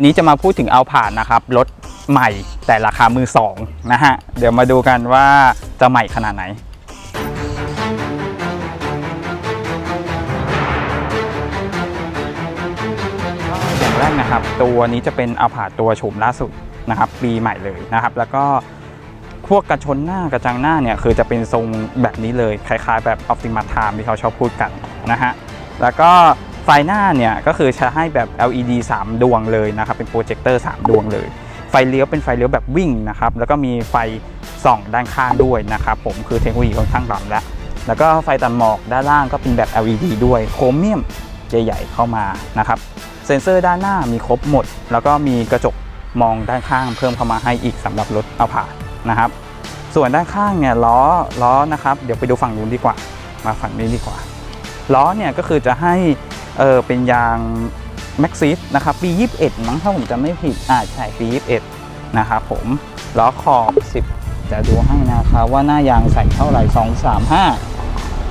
นี้จะมาพูดถึงเอาผ่านนะครับรถใหม่แต่ราคามือสองนะฮะ เดี๋ยวมาดูกันว่าจะใหม่ขนาดไหน อย่างแรกนะครับ ตัวนี้จะเป็นเอาผ่าตัวโฉมล่าสุดนะครับปีใหม่เลยนะครับ แล้วก็พวกกระชนหน้ากระจังหน้าเนี่ยคือจะเป็นทรงแบบนี้เลย คล้ายๆ แบบ Optimus Time ที่เขาชอบพูดกันนะฮะแล้วก็ ไฟหน้าเนี่ยก็คือจะให้แบบ LED 3 ดวงเลยนะครับ เป็นโปรเจคเตอร์ 3 ดวงเลย ไฟเลี้ยวเป็นไฟเลี้ยวแบบวิ่งนะครับ แล้วก็มีไฟส่องด้านข้างด้วยนะครับ ผมคือเทคโนโลยีค่อนข้างล้ำแล้ว แล้วก็ไฟตัดหมอกด้านล่างก็เป็นแบบ LED ด้วยโครเมียมใหญ่ๆเข้ามานะครับเซ็นเซอร์ด้านหน้ามีครบหมด แล้วก็มีกระจกมองด้านข้างเพิ่มเข้ามาให้อีกสำหรับรถเอาผ่านนะครับ ส่วนด้านข้างเนี่ยล้อล้อนะครับ เดี๋ยวไปดูฝั่งนู้นดีกว่า มาฝั่งนี้ดีกว่าล้อเนี่ยก็คือจะให้ เออเป็นยางแม็กซิสนะครับปี 21 มั้งถ้าผมจำไม่ผิดอ่าใช่ปี 21 นะครับผมล้อขอบ 10 จะดูให้นะครับว่าหน้ายางใส่เท่าไหร่ 2 3 5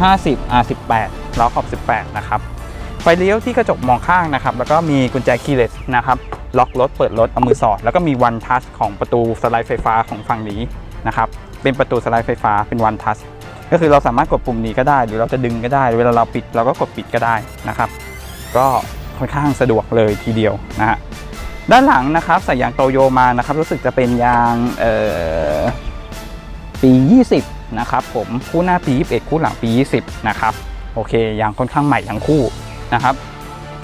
50อ่า18ล้อขอบ 18 นะครับไฟเลี้ยวที่กระจกมองข้างนะครับ แล้วก็มีกุญแจคีย์เลสนะครับล็อกรถเปิดรถเอามือสอด แล้วก็มีวันทัชของประตูสไลด์ไฟฟ้าของฝั่งนี้นะครับเป็นประตูสไลด์ไฟฟ้าเป็นวันทัชก็คือเราสามารถกดปุ่มนี้ก็ได้ หรือเราจะดึงก็ได้ เวลาเราปิดเราก็กดปิดก็ได้นะครับ ก็ค่อนข้างสะดวกเลยทีเดียวนะฮะด้านหลังนะครับใส่ยางโตโยมานะครับ รู้สึกจะเป็นยางปี 20 นะครับผมคู่หน้าปี 21 คู่หลังปี 20 นะครับ โอเคยางค่อนข้างใหม่ทั้งคู่นะครับ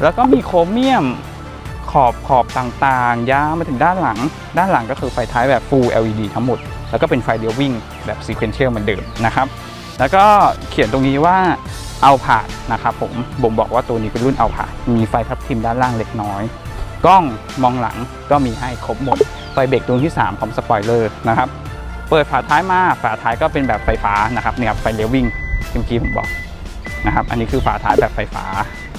แล้วก็มีโครเมียมขอบขอบต่างๆ ยาวมาถึงด้านหลัง ด้านหลังก็คือไฟท้ายแบบ Full LED ทั้งหมด แล้วก็เป็นไฟเลี้ยววิ่งแบบ Sequential เหมือนเดิมนะครับ แล้วก็เขียนตรงนี้ว่า เอาผ่านนะครับผมบ่งบอกว่าตัวนี้เป็นรุ่นเอาผ่านมีไฟทับทิมด้านล่างเล็กน้อย กล้องมองหลังก็มีให้ครบหมด ไฟเบรกดวงที่ 3 ของสปอยเลอร์นะครับ เปิดฝาท้ายมาฝาท้ายก็เป็นแบบไฟฟ้านะครับเนี่ยครับไฟเลี้ยววิ่งเมื่อกี้ผมบอกนะครับอันนี้คือฝาท้ายแบบไฟฟ้า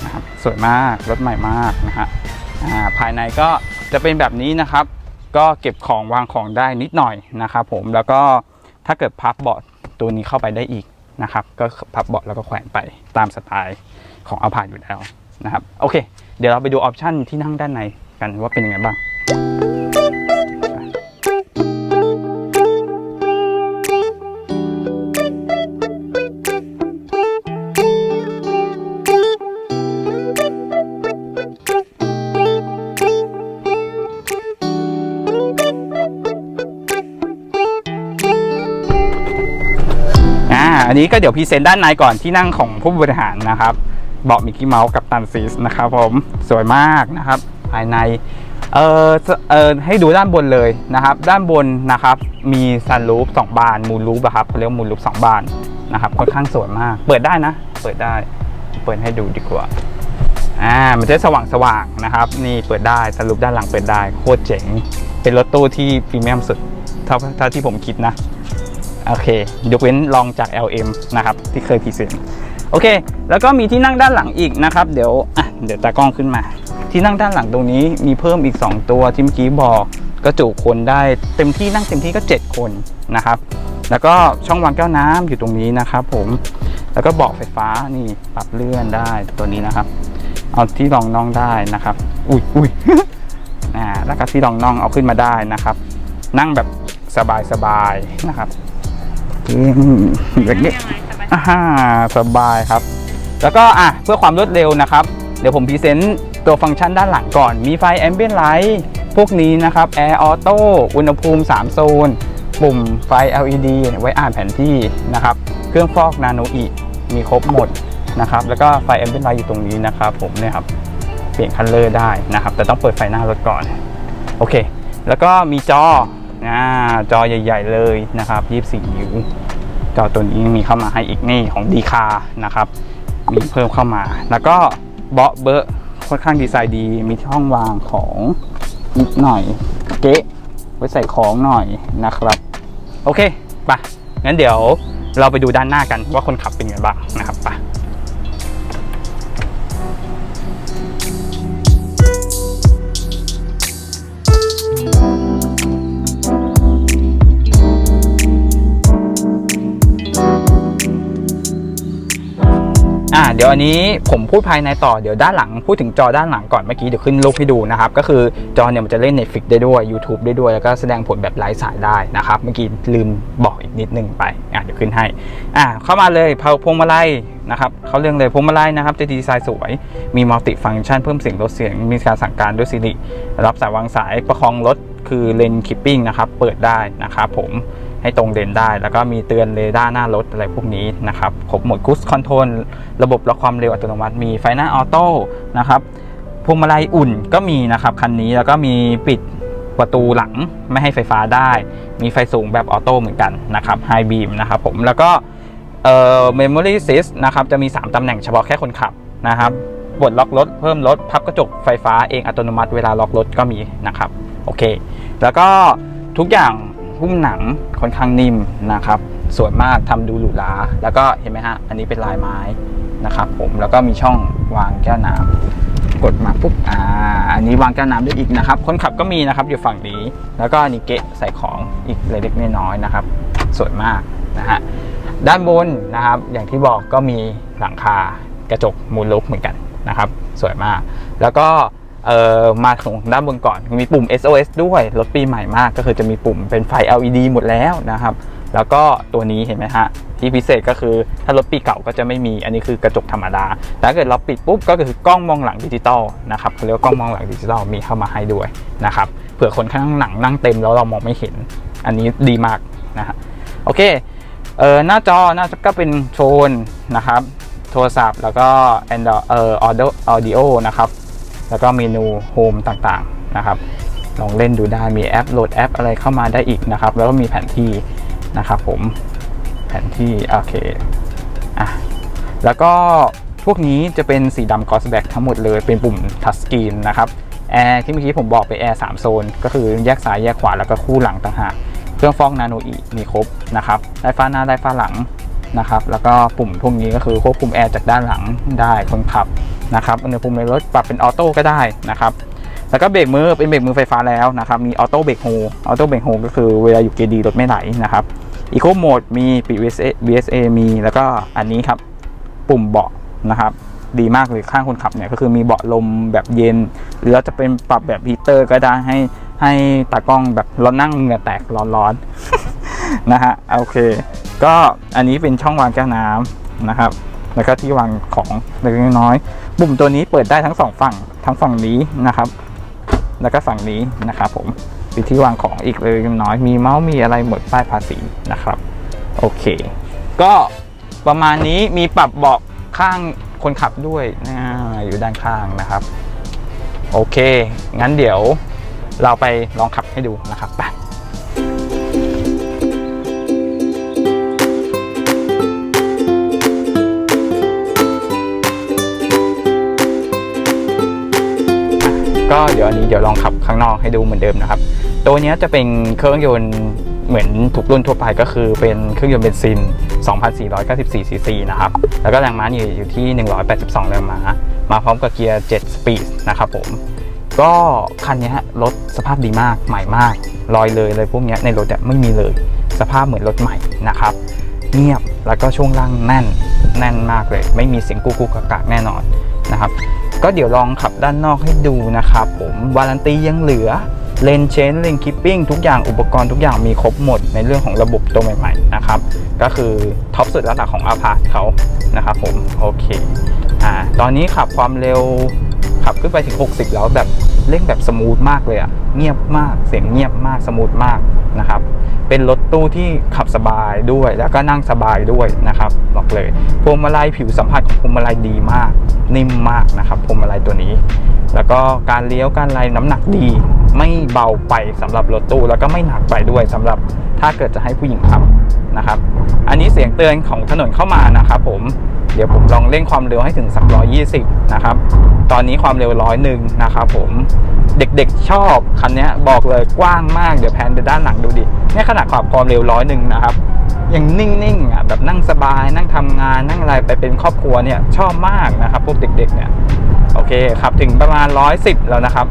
นะครับสวยมากรถใหม่มากนะฮะอ่าภายในก็จะเป็นแบบนี้นะครับ ก็เก็บของวางของได้นิดหน่อยนะครับผมแล้วก็ถ้าเกิดพับเบาะตัวนี้เข้าไปได้อีก นะครับ ก็พับเบาะแล้วก็แขวนไปตามสไตล์ของเอาผ่านอยู่แล้วนะครับ โอเค เดี๋ยวเราไปดูออปชันที่นั่งด้านในกันว่าเป็นยังไงบ้าง อันนี้ก็เดี๋ยวพรีเซนต์ด้านในก่อนที่นั่งของผู้บริหารนะครับเบาะมิกกี้เมาส์กับตันซีสนะครับผมสวยมากนะครับ ภายในเออเออให้ดูด้านบนเลยนะครับ ด้านบนนะครับมีซันรูฟสองบานมูลรูฟอะครับเขาเรียกมูลรูฟสองบานนะครับค่อนข้างสวยมาก เปิดได้นะ เปิดได้ เปิดให้ดูดีกว่าอ่ามันจะสว่างสว่างๆนะครับ นี่เปิดได้สรุปด้านหลังเปิดได้ โคตรเจ๋ง เป็นรถตู้ที่พรีเมียมสุดเท่าเท่าที่ผมคิดนะ โอเค ยกเว้นลองจาก LM นะครับที่เคยพรีเซนต์โอเค แล้วก็มีที่นั่งด้านหลังอีกนะครับเดี๋ยวอะเดี๋ยวตากล้องขึ้นมา ที่นั่งด้านหลังตรงนี้มีเพิ่มอีก 2 ตัวที่เมื่อกี้บอกก็จุคนได้เต็มที่นั่งเต็มที่ก็ 7 คนนะครับ แล้วก็ช่องวางแก้วน้ำอยู่ตรงนี้นะครับผมแล้วก็เบาะไฟฟ้านี่ปรับเลื่อนได้ตัวนี้นะครับ เอาที่รองน่องได้นะครับ อุ้ยอุ้ยอ่าแล้วก็ที่รองน่องเอาขึ้นมาได้นะครับ นั่งแบบสบายๆนะครับ อืมอย่างนี้อ่าฮะสบายครับ แล้วก็อะเพื่อความรวดเร็วนะครับ เดี๋ยวผมพรีเซนต์ตัวฟังก์ชันด้านหลังก่อน มีไฟ Ambient Light พวกนี้นะครับ Air Auto อุณหภูมิ 3 โซน ปุ่มไฟ LED ไว้อ่านแผนที่นะครับ เครื่องฟอกนาโนอีมีครบหมดนะครับ แล้วก็ไฟ Ambient Light อยู่ตรงนี้นะครับ ผมเนี่ยครับเปลี่ยนคันเลอร์ได้นะครับ แต่ต้องเปิดไฟหน้ารถก่อน โอเค แล้วก็มีจอ อ่าจอใหญ่ ๆ เลยนะครับ 24 นิ้ว จอตัวนี้มีเข้ามาให้อีกนี่ของดีคานะครับ มีเพิ่มเข้ามา แล้วก็เบาะเบอะค่อนข้างดีไซน์ดี มีช่องวางของนิดหน่อย เก๊ะไว้ใส่ของหน่อยนะครับ โอเคไปะงั้นเดี๋ยวเราไปดูด้านหน้ากันว่าคนขับเป็นยังไงบ้างนะครับไปะ เดี๋ยวอันนี้ผมพูดภายในต่อเดี๋ยวด้านหลังพูดถึงจอด้านหลังก่อนเมื่อกี้เดี๋ยวขึ้นรูปให้ดูนะครับ ก็คือจอเนี่ยมันจะเล่น Netflix ได้ด้วย YouTube ได้ด้วย แล้วก็แสดงผลแบบไร้สายได้นะครับ เมื่อกี้ลืมบอกอีกนิดนึงไปอะเดี๋ยวขึ้นให้อะเข้ามาเลยพวงมาลัยนะครับเขาเรื่องเลยพวงมาลัยนะครับจะดีไซน์สวย มีมัลติฟัง c t ชันเพิ่มเสียงลดเสียงมีการสั่งการด้วย Siri รับสายวางสายประคองรถคือเลนคิปปิ้งนะครับเปิดได้นะครับผม ให้ตรงเลนได้ แล้วก็มีเตือนเรดาร์หน้ารถอะไรพวกนี้นะครับครบหมดคูสคอนโทรลระบบล็อกความเร็วอัตโนมัติมีไฟหน้าออโต้นะครับพวงมาลัยอุ่นก็มีนะครับคันนี้แล้วก็มีปิดประตูหลังไม่ให้ไฟฟ้าได้ มีไฟสูงแบบออโต้เหมือนกันนะครับไฮบีมนะครับผมแล้วก็เอ่อ memory assist นะครับจะมี 3ตำแหน่งเฉพาะแค่คนขับนะครับปลดล็อกรถเพิ่มรถพับกระจกไฟฟ้าเองอัตโนมัติเวลาล็อกรถก็มีนะครับโอเค แล้วก็ทุกอย่าง หุ้มหนังค่อนข้างนิ่มนะครับ สวยมากทำดูหรูหราแล้วก็เห็นไหมฮะ อันนี้เป็นลายไม้นะครับผมแล้วก็มีช่องวางแก้วน้ำกดมาปุ๊บอ่าอันนี้วางแก้วน้ำได้อีกนะครับ คนขับก็มีนะครับอยู่ฝั่งนี้ แล้วก็อันนี่เกะใส่ของอีกเล็กๆน้อยๆนะครับ สวยมากนะฮะด้านบนนะครับ อย่างที่บอกก็มีหลังคากระจกมูลลุกเหมือนกันนะครับ สวยมาก แล้วก็ เอ่อมาของด้านบนก่อนมีปุ่ม SOS ด้วยรถปีใหม่มากก็คือจะมีปุ่มเป็นไฟ LED หมดแล้วนะครับ แล้วก็ตัวนี้เห็นไหมฮะที่พิเศษก็คือถ้ารถปีเก่าก็จะไม่มีอันนี้คือกระจกธรรมดาแต่ถ้าเกิดเราปิดปุ๊บก็คือกล้องมองหลังดิจิตอลนะครับเขาเรียกว่ากล้องมองหลังดิจิตอลมีเข้ามาให้ด้วยนะครับเผื่อคนข้างหลังนั่งเต็มแล้วเรามองไม่เห็น อันนี้ดีมากนะฮะโอเคเออหน้าจอหน้าจอก็เป็นโฟนนะครับโทรศัพท์แล้วก็ Android เอ่อ audio audio นะครับ แล้วก็เมนูโฮมต่างๆนะครับลองเล่นดูได้มีแอปโหลดแอปอะไรเข้ามาได้อีกนะครับ แล้วก็มีแผนที่นะครับผมแผนที่โอเคอะแล้วก็พวกนี้จะเป็นสีดำ crossback ทั้งหมดเลยเป็นปุ่มทัชสกรีนนะครับแอร์ที่เมื่อกี้ผมบอกไปแอร์3โซน ก็คือแยกซ้ายแยกขวาแล้วก็คู่หลังต่างหากเครื่องฟอกนาโนอีมีครบนะครับได้ฟ้าหน้าได้ฟ้าหลังนะครับ แล้วก็ปุ่มพวกนี้ก็คือควบคุมแอร์จากด้านหลังได้คนขับ นะครับอุณหภูมิในรถปรับเป็นออโต้ก็ได้นะครับแล้วก็เบรกมือเป็นเบรกมือไฟฟ้าแล้วนะครับมีออโต้เบรกโฮออโต้เบรกโฮก็คือเวลาอยู่เกียร์ดีรถไม่ไหลนะครับอีโคโหมดมีปิด VSA, VSA มีแล้วก็อันนี้ครับปุ่มเบาะนะครับดีมากเลยข้างคนขับเนี่ยก็คือมีเบาะลมแบบเย็น หรือเราจะเป็นปรับแบบฮีเตอร์ก็ได้ให้ให้ตากล้องแบบเรานั่งเหงื่อแตกร้อนๆนะฮะโอเค ก็อันนี้เป็นช่องวางแก้วน้ำนะครับ แล้วก็ที่วางของเล็กน้อย ปุ่มตัวนี้เปิดได้ทั้งสองฝั่งทั้งฝั่งนี้นะครับ แล้วก็ฝั่งนี้นะครับผมมีที่วางของอีกเลยน้อยมีเมาส์มีอะไรหมดป้ายภาษีนะครับ โอเค ก็ประมาณนี้มีปรับเบาะข้างคนขับด้วยนะอยู่ด้านข้างนะครับ โอเค งั้นเดี๋ยวเราไปลองขับให้ดูนะครับไป ก็เดี๋ยวอันนี้เดี๋ยวลองขับข้างนอกให้ดูเหมือนเดิมนะครับ ตัวนี้จะเป็นเครื่องยนต์เหมือนทุกรุ่นทั่วไปก็คือเป็นเครื่องยนต์เบนซิน 2,494 ซีซีนะครับ แล้วก็แรงม้าอยู่อยู่ที่ 182 แรงม้า มาพร้อมกับเกียร์ 7 สปีดนะครับผม ก็คันนี้รถสภาพดีมาก ใหม่มาก ลอยเลยเลยพวกนี้ในรถไม่มีเลย สภาพเหมือนรถใหม่นะครับ เงียบแล้วก็ช่วงล่างแน่น แน่นมากเลย ไม่มีเสียงกุกกุกกักกักแน่นอนนะครับ ก็เดี๋ยวลองขับด้านนอกให้ดูนะครับผมวารันตียังเหลือเลนเชนเลนคิปปิ้งทุกอย่างอุปกรณ์ทุกอย่างมีครบหมดในเรื่องของระบบตัวใหม่ๆนะครับก็คือท็อปสุดระดับของอาพาเขานะครับผมโอเคอ่าตอนนี้ขับความเร็วขับขึ้นไปถึง 60 แล้วแบบเร่งแบบสมูทมากเลยอะเงียบมากเสียงเงียบมากสมูทมาก นะครับ เป็นรถตู้ที่ขับสบายด้วย แล้วก็นั่งสบายด้วยนะครับบอกเลยพวงมาลัยผิวสัมผัสของพวงมาลัยดีมาก นิ่มมากนะครับพวงมาลัยตัวนี้ แล้วก็การเลี้ยวการไล่น้ำหนักดี ไม่เบาไปสำหรับรถตู้แล้วก็ไม่หนักไปด้วยสำหรับถ้าเกิดจะให้ผู้หญิงขับนะครับ อันนี้เสียงเตือนของถนนเข้ามานะครับ ผมเดี๋ยวผมลองเร่งความเร็วให้ถึงสัก120 นะครับ ตอนนี้ความเร็วร้อยหนึ่งนะครับผม เด็กๆชอบคันนี้บอกเลยกว้างมากเดี๋ยวแพนไปด้านหลังดูดิเนี่ยขนาดขับความเร็วร้อยหนึ่งนะครับยังนิ่งๆอะแบบนั่งสบายนั่งทำงานนั่งอะไรไปเป็นครอบครัวเนี่ยชอบมากนะครับพวกเด็กๆเนี่ยโอเคครับถึงประมาณ 110 แล้วนะครับ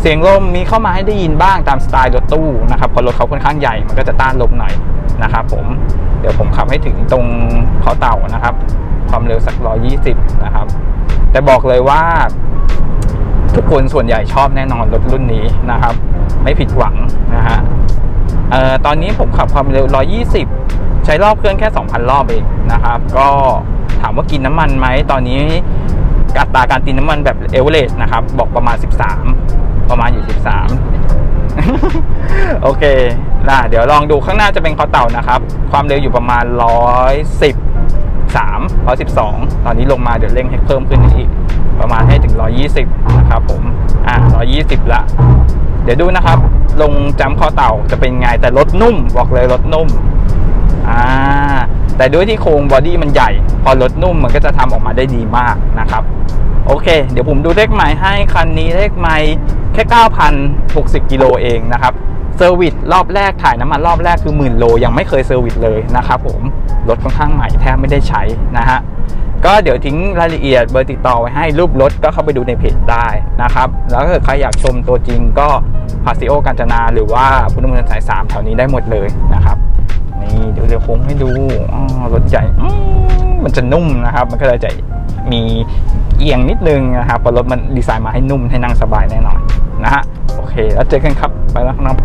เสียงลมมีเข้ามาให้ได้ยินบ้างตามสไตล์รถตู้นะครับเพราะรถเขาค่อนข้างใหญ่มันก็จะต้านลมหน่อยนะครับผมเดี๋ยวผมขับให้ถึงตรงเขาเต่านะครับ ความเร็วสัก 120 นะครับ แต่บอกเลยว่า ทุกคนส่วนใหญ่ชอบแน่นอนรถรุ่นนี้นะครับ ไม่ผิดหวังนะฮะออตอนนี้ผมขับความเร็ว 120 ใช้รอบเครื่องแค่ 2,000 รอบเองนะครับ ก็ถามว่ากินน้ำมันไหม ตอนนี้อัตราการกินน้ำมันแบบเอเวอเรสนะครับ บอกประมาณ 13 ประมาณอยู่ 13 โอเคนะเดี๋ยวลองดูข้างหน้าจะเป็นคอเต่านะครับ ความเร็วอยู่ประมาณ 110 3 112 ตอนนี้ลงมาเดี๋ยวเร่งให้เพิ่มขึ้นอีก ประมาณให้ถึง 120 นะครับผม อ่า120 ละ เดี๋ยวดูนะครับ ลงจำคอเต่าจะเป็นไง แต่รถนุ่ม บอกเลยรถนุ่ม อ่า แต่ด้วยที่โครงบอดี้มันใหญ่ พอรถนุ่มมันก็จะทำออกมาได้ดีมากนะครับ โอเค เดี๋ยวผมดูเลขใหม่ให้ คันนี้เลขใหม่แค่ 9,060 กิโลเองนะครับเซอร์วิสรอบแรกถ่ายน้ำมันรอบแรกคือหมื่นโลยังไม่เคยเซอร์วิสเลยนะครับผม รถค่อนข้างใหม่แทบไม่ได้ใช้นะฮะ ก็เดี๋ยวทิ้งรายละเอียดเบอร์ติดต่อไว้ให้รูปรถก็เข้าไปดูในเพจได้นะครับ แล้วถ้าเกิดใครอยากชมตัวจริงก็พาซิโอกาญจนา หรือว่าพุทธมณฑลสาย3แถวนี้ได้หมดเลยนะครับ นี่เดี๋ยวเดี๋ยวโค้งให้ดูรถใหญ่มมันจะนุ่มนะครับ มันก็เลยจะมีเอียงนิดนึงนะครับเพราะรถมันดีไซน์มาให้นุ่มให้นั่งสบายแน่นอนนะฮะโอเค แล้วเจอกันครับไปแล้วครับ